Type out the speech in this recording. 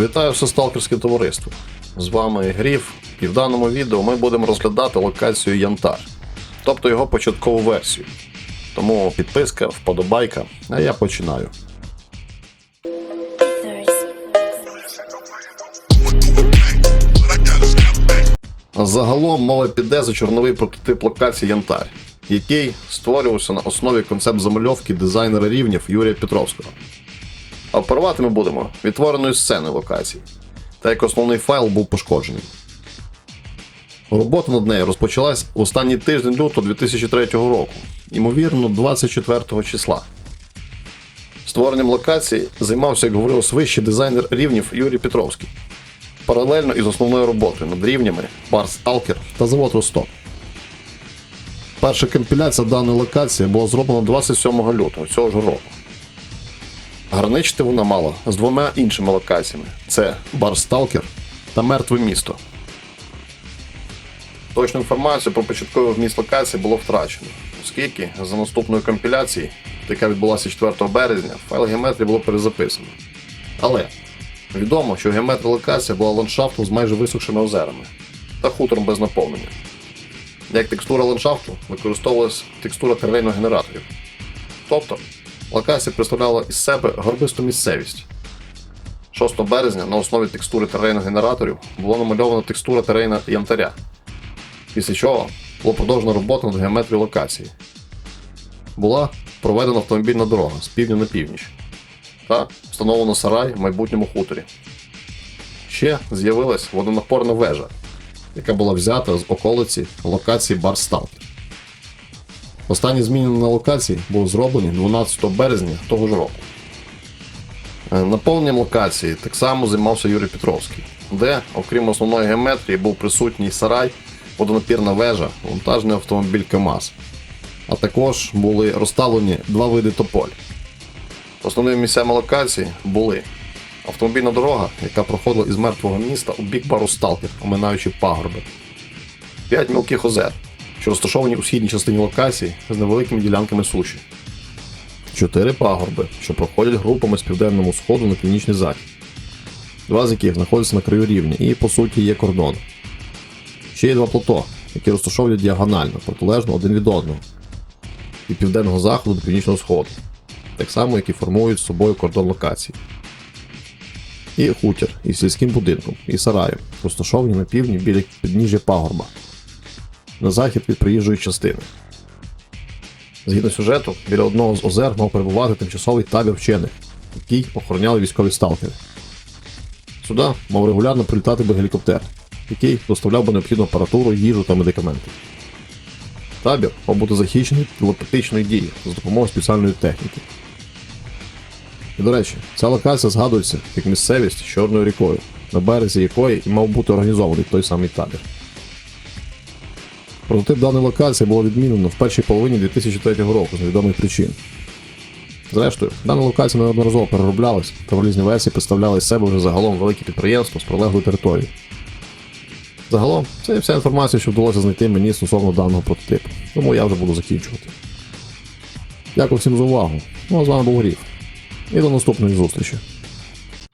Вітаю все сталкерське товариство. З вами Гріф, і в даному відео ми будемо розглядати локацію Янтар, тобто його початкову версію. Тому підписка, вподобайка, а я починаю. Загалом мова піде за чорновий прототип локації Янтар, який створювався на основі концепт замальовки дизайнера рівнів Юрія Петровського. А Оперувати ми будемо відтвореної сцени локації, та як основний файл був пошкоджений. Робота над нею розпочалась в останній тиждень лютого 2003 року, ймовірно, 24 числа. Створенням локації займався, як говорилось вище, дизайнер рівнів Юрій Петровський. Паралельно із основною роботою над рівнями Барс Алкер та завод Росток. Перша компіляція даної локації була зроблена 27 лютого цього ж року. Граничити вона мала з двома іншими локаціями: це Бар Сталкер та Мертве місто. Точну інформацію про початковий вміст локації було втрачено, оскільки за наступною компіляцією, яка відбулася 4 березня, файл геометрії було перезаписано. Але відомо, що геометрія локація була ландшафтом з майже висохшими озерами та хутором без наповнення. Як текстура ландшафту використовувалась текстура терейно-генераторів. Тобто локація представляла із себе горбисту місцевість. 6 березня на основі текстури терейно-генераторів була намальована текстура терейна янтаря, після чого було продовжено робота над геометрією локації. Була проведена автомобільна дорога з півдня на північ та встановлено сарай в майбутньому хуторі. Ще з'явилась водонапорна вежа, яка була взята з околиці локації Бар Сталкер. Останні зміни на локації були зроблені 12 березня того ж року. Е, Наповненням локації так само займався Юрій Петровський, де, окрім основної геометрії, був присутній сарай, водонапірна вежа, вантажний автомобіль КАМАЗ. А також були розставлені два види тополь. Основними місцями локації були автомобільна дорога, яка проходила із мертвого міста у бік бару Сталкер, оминаючи пагорби. П'ять мілких озер, що розташовані у східній частині локації з невеликими ділянками суші. Чотири пагорби, що проходять групами з південному сходу на північний захід, два з яких знаходяться на краю рівня і, по суті, є кордон. Ще є два плато, які розташовані діагонально, протилежно один від одного, від південного заходу до північного сходу, так само, як і формують з собою кордон локації. І хутір із сільським будинком і сараєм, розташовані на півдні біля підніжжя пагорба, на захід від приїжджої частини. Згідно сюжету, біля одного з озер мав перебувати тимчасовий табір вчених, який охороняли військові сталкери. Сюди мав регулярно прилітати би гелікоптер, який доставляв би необхідну апаратуру, їжу та медикаменти. Табір мав бути захищений телепатичної дії за допомогою спеціальної техніки. І до речі, ця локація згадується як місцевість з Чорною рікою, на березі якої і мав бути організований той самий табір. Прототип даної локації було відмінено в першій половині 2003 року з невідомих причин. Зрештою, дана локація неодноразово перероблялась та в різні версії представляли з себе вже загалом велике підприємство з прилеглої території. Загалом, це і вся інформація, що вдалося знайти мені стосовно даного прототипу, тому я вже буду закінчувати. Дякую всім за увагу. Ну а з вами був Гріф. І до наступної зустрічі.